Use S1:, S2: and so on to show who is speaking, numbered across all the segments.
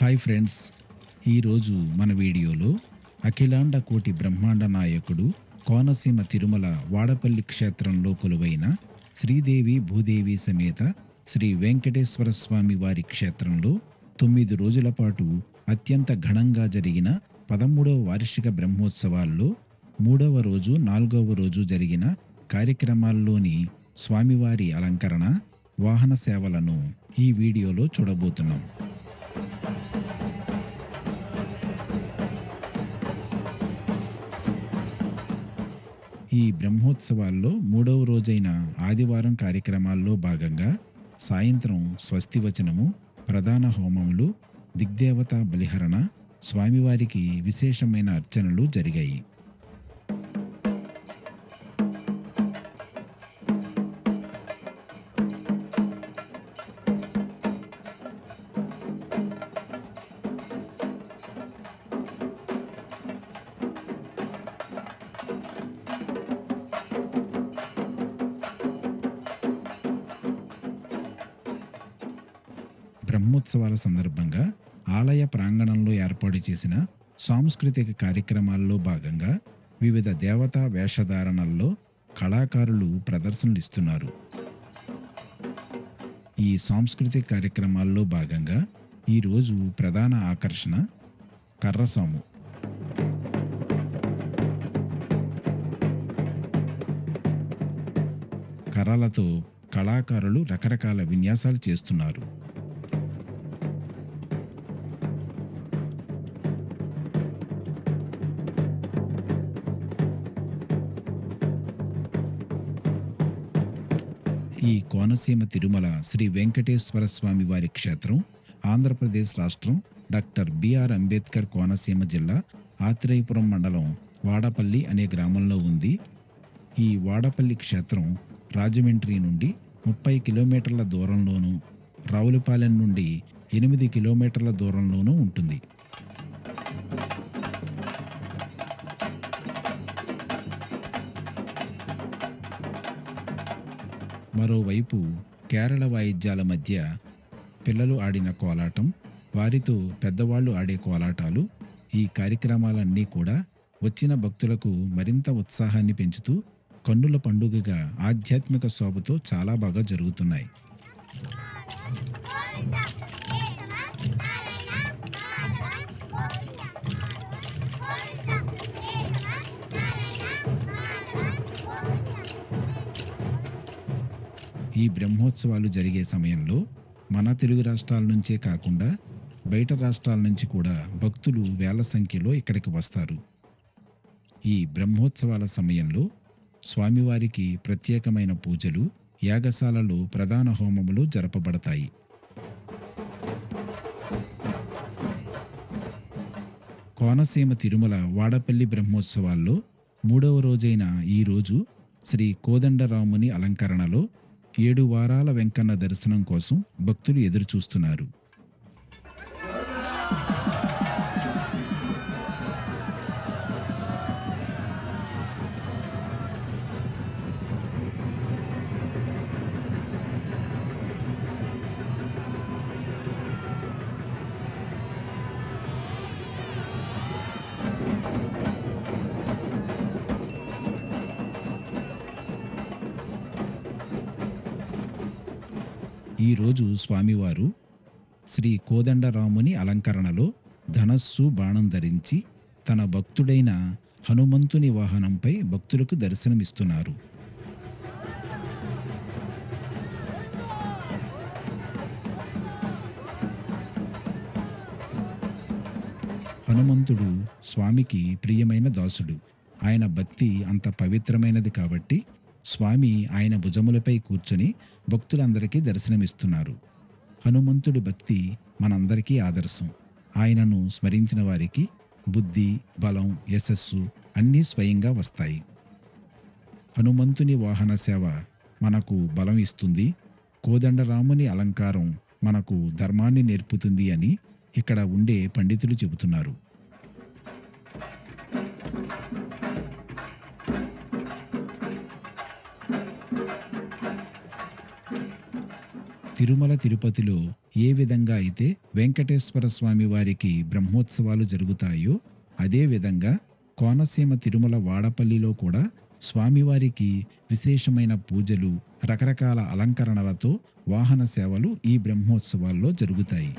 S1: Hi friends. ఈరోజు మన వీడియోలో అఖిలాండ కోటి బ్రహ్మాండ నాయకుడు కోనసీమ తిరుమల వాడపల్లి క్షేత్రంలో కొలువైన శ్రీదేవి భూదేవి సమేత శ్రీ వెంకటేశ్వర స్వామి వారి క్షేత్రంలో తొమ్మిది రోజుల పాటు అత్యంత ఘనంగా జరిగిన పదమూడవ వార్షిక బ్రహ్మోత్సవాల్లో మూడవ రోజు నాలుగవ రోజు జరిగిన కార్యక్రమాల్లోని స్వామివారి అలంకరణ వాహన సేవలను ఈ వీడియోలో చూడబోతున్నాం. ఈ బ్రహ్మోత్సవాల్లో మూడవ రోజైన ఆదివారం కార్యక్రమాల్లో భాగంగా సాయంత్రం స్వస్తి వచనము ప్రధాన హోమములు దిగ్దేవత బలిహరణ స్వామివారికి విశేషమైన అర్చనలు జరిగాయి. బ్రహ్మోత్సవాల సందర్భంగా ఆలయ ప్రాంగణంలో ఏర్పాటు చేసిన సాంస్కృతిక కార్యక్రమాల్లో భాగంగా వివిధ దేవతా వేషధారణల్లో కళాకారులు ప్రదర్శనలు ఇస్తున్నారు ఈ సాంస్కృతిక కార్యక్రమాల్లో భాగంగా ఈరోజు ప్రధాన ఆకర్షణ కర్రసాము. కర్రలతో కళాకారులు రకరకాల విన్యాసాలు చేస్తున్నారు. కోనసీమ తిరుమల శ్రీ వెంకటేశ్వర స్వామి వారి క్షేత్రం ఆంధ్రప్రదేశ్ రాష్ట్రం డాక్టర్ బిఆర్ అంబేద్కర్ కోనసీమ జిల్లా ఆత్రేయపురం మండలం వాడపల్లి అనే గ్రామంలో ఉంది. ఈ వాడపల్లి క్షేత్రం రాజమండ్రి నుండి ముప్పై కిలోమీటర్ల దూరంలోనూ రావులపాలెం నుండి ఎనిమిది కిలోమీటర్ల దూరంలోనూ ఉంటుంది. మరోవైపు కేరళ వాయిద్యాల మధ్య పిల్లలు ఆడిన కోలాటం వారితో పెద్దవాళ్ళు ఆడే కోలాటాలు ఈ కార్యక్రమాలన్నీ కూడా వచ్చిన భక్తులకు మరింత ఉత్సాహాన్ని పెంచుతూ కన్నుల పండుగగా ఆధ్యాత్మిక శోభతో చాలా బాగా జరుగుతున్నాయి. ఈ బ్రహ్మోత్సవాలు జరిగే సమయంలో మన తెలుగు రాష్ట్రాల నుంచే కాకుండా బయట రాష్ట్రాల నుంచి కూడా భక్తులు వేల సంఖ్యలో ఇక్కడికి వస్తారు. ఈ బ్రహ్మోత్సవాల సమయంలో స్వామివారికి ప్రత్యేకమైన పూజలు యాగశాలలో ప్రధాన హోమములు జరపబడతాయి. కోనసీమ తిరుమల వాడపల్లి బ్రహ్మోత్సవాల్లో మూడవ రోజైన ఈ రోజు శ్రీ కోదండరాముని అలంకరణలో ఏడు వారాల వెంకన్న దర్శనం కోసం భక్తులు ఎదురుచూస్తున్నారు. ఈరోజు స్వామివారు శ్రీ కోదండరాముని అలంకరణలో ధనస్సు బాణం ధరించి తన భక్తుడైన హనుమంతుని వాహనంపై భక్తులకు దర్శనమిస్తున్నారు. హనుమంతుడు స్వామికి ప్రియమైన దాసుడు. ఆయన భక్తి అంత పవిత్రమైనది కాబట్టి స్వామి ఆయన భుజములపై కూర్చొని భక్తులందరికీ దర్శనమిస్తున్నారు. హనుమంతుడి భక్తి మనందరికీ ఆదర్శం. ఆయనను స్మరించిన వారికి బుద్ధి బలం యశస్సు అన్నీ స్వయంగా వస్తాయి. హనుమంతుని వాహన సేవ మనకు బలం ఇస్తుంది. కోదండరాముని అలంకారం మనకు ధర్మాన్ని నేర్పుతుంది అని ఇక్కడ ఉండే పండితులు చెబుతున్నారు. తిరుమల తిరుపతిలో ఏ విధంగా అయితే వెంకటేశ్వర స్వామి వారికి బ్రహ్మోత్సవాలు జరుగుతాయో అదేవిధంగా కోనసీమ తిరుమల వాడపల్లిలో కూడా స్వామివారికి విశేషమైన పూజలు రకరకాల అలంకరణలతో వాహన సేవలు ఈ బ్రహ్మోత్సవాల్లో జరుగుతాయి.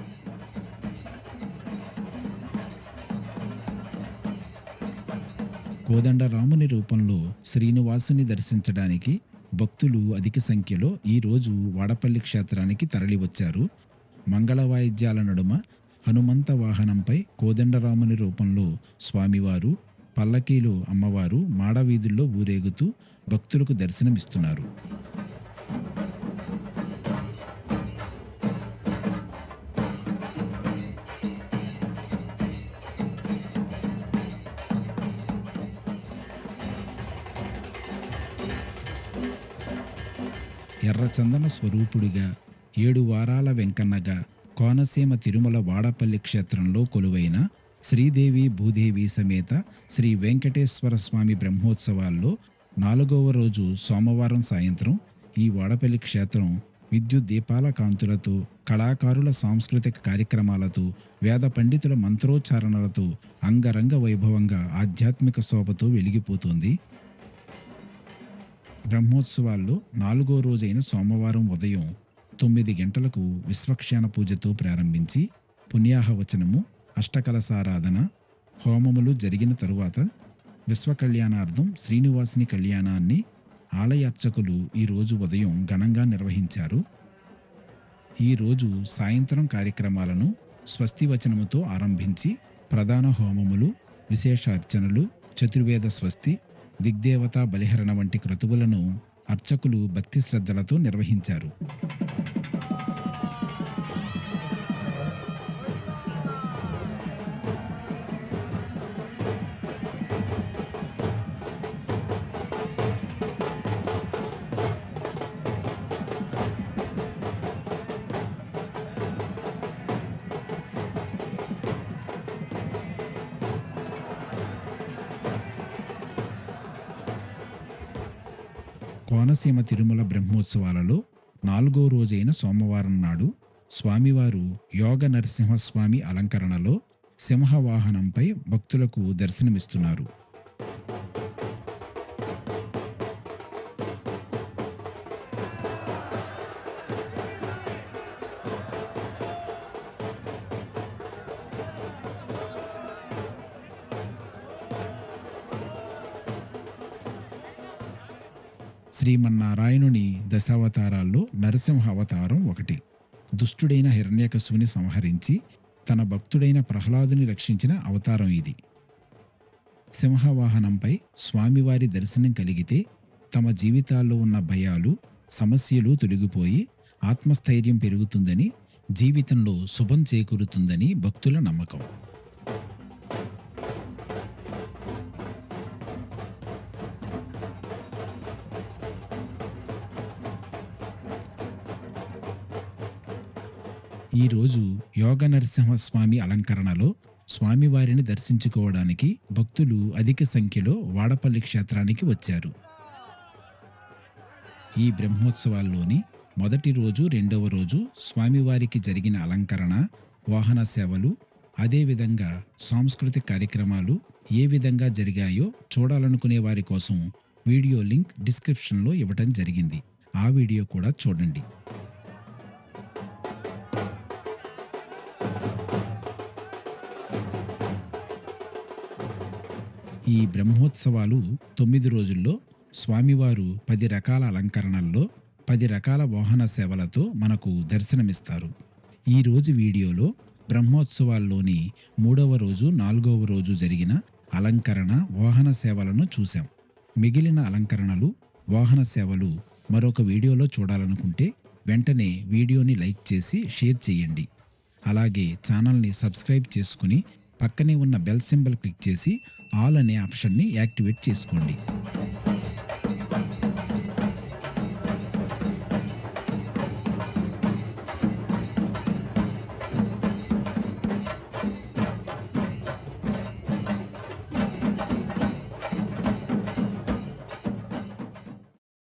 S1: కోదండరాముని రూపంలో శ్రీనివాసుని దర్శించడానికి భక్తులు అధిక సంఖ్యలో ఈ రోజు వాడపల్లి క్షేత్రానికి తరలివచ్చారు. మంగళ వాయిద్యాల నడుమ హనుమంత వాహనంపై కోదండరాముని రూపంలో స్వామివారు పల్లకీలో అమ్మవారు మాడవీధుల్లో ఊరేగుతూ భక్తులకు దర్శనమిస్తున్నారు. ఎర్రచందన స్వరూపుడిగా ఏడు వారాల వెంకన్నగా కోనసీమ తిరుమల వాడపల్లి క్షేత్రంలో కొలువైన శ్రీదేవి భూదేవి సమేత శ్రీ వెంకటేశ్వర స్వామి బ్రహ్మోత్సవాల్లో నాలుగవ రోజు సోమవారం సాయంత్రం ఈ వాడపల్లి క్షేత్రం విద్యుత్ దీపాల కాంతులతో కళాకారుల సాంస్కృతిక కార్యక్రమాలతో వేద పండితుల మంత్రోచ్చారణలతో అంగరంగ వైభవంగా ఆధ్యాత్మిక శోభతో వెలిగిపోతుంది. బ్రహ్మోత్సవాల్లో నాలుగో రోజైన సోమవారం ఉదయం తొమ్మిది గంటలకు విశ్వక్షాణ పూజతో ప్రారంభించి పుణ్యాహవచనము అష్టకలసారాధన హోమములు జరిగిన తరువాత విశ్వకళ్యాణార్థం శ్రీనివాసుని కళ్యాణాన్ని ఆలయార్చకులు ఈరోజు ఉదయం ఘనంగా నిర్వహించారు. ఈరోజు సాయంత్రం కార్యక్రమాలను స్వస్తి వచనముతో ఆరంభించి ప్రధాన హోమములు విశేష అర్చనలు చతుర్వేద స్వస్తి దిగ్దేవత బలిహరణ వంటి క్రతువులను అర్చకులు భక్తి శ్రద్ధలతో నిర్వహించారు. కోనసీమ తిరుమల బ్రహ్మోత్సవాలలో నాలుగో రోజైన సోమవారం నాడు స్వామివారు యోగ నరసింహస్వామి అలంకరణలో సింహవాహనంపై భక్తులకు దర్శనమిస్తున్నారు. శ్రీమన్నారాయణుని దశావతారాల్లో నరసింహ అవతారం ఒకటి. దుష్టుడైన హిరణ్యకశువుని సంహరించి తన భక్తుడైన ప్రహ్లాదుని రక్షించిన అవతారం ఇది. సింహవాహనంపై స్వామివారి దర్శనం కలిగితే తమ జీవితాల్లో ఉన్న భయాలు సమస్యలు తొలగిపోయి ఆత్మస్థైర్యం పెరుగుతుందని జీవితంలో శుభం చేకూరుతుందని భక్తుల నమ్మకం. ఈరోజు యోగ నరసింహస్వామి అలంకరణలో స్వామివారిని దర్శించుకోవడానికి భక్తులు అధిక సంఖ్యలో వాడపల్లి క్షేత్రానికి వచ్చారు. ఈ బ్రహ్మోత్సవాల్లోని మొదటి రోజు రెండవ రోజు స్వామివారికి జరిగిన అలంకరణ వాహన సేవలు అదేవిధంగా సాంస్కృతిక కార్యక్రమాలు ఏ విధంగా జరిగాయో చూడాలనుకునే వారి కోసం వీడియో లింక్ డిస్క్రిప్షన్లో ఇవ్వటం జరిగింది. ఆ వీడియో కూడా చూడండి. ఈ బ్రహ్మోత్సవాలు తొమ్మిది రోజుల్లో స్వామివారు పది రకాల అలంకరణల్లో పది రకాల వాహన సేవలతో మనకు దర్శనమిస్తారు. ఈ రోజు వీడియోలో బ్రహ్మోత్సవాల్లోని మూడవ రోజు నాలుగవ రోజు జరిగిన అలంకరణ వాహన సేవలను చూశాం. మిగిలిన అలంకరణలు వాహన సేవలు మరొక వీడియోలో చూడాలనుకుంటే వెంటనే వీడియోని లైక్ చేసి షేర్ చేయండి. అలాగే ఛానల్ని సబ్స్క్రైబ్ చేసుకుని పక్కనే ఉన్న బెల్ సింబల్ క్లిక్ చేసి ఆల్ అనే ఆప్షన్ని యాక్టివేట్ చేసుకోండి.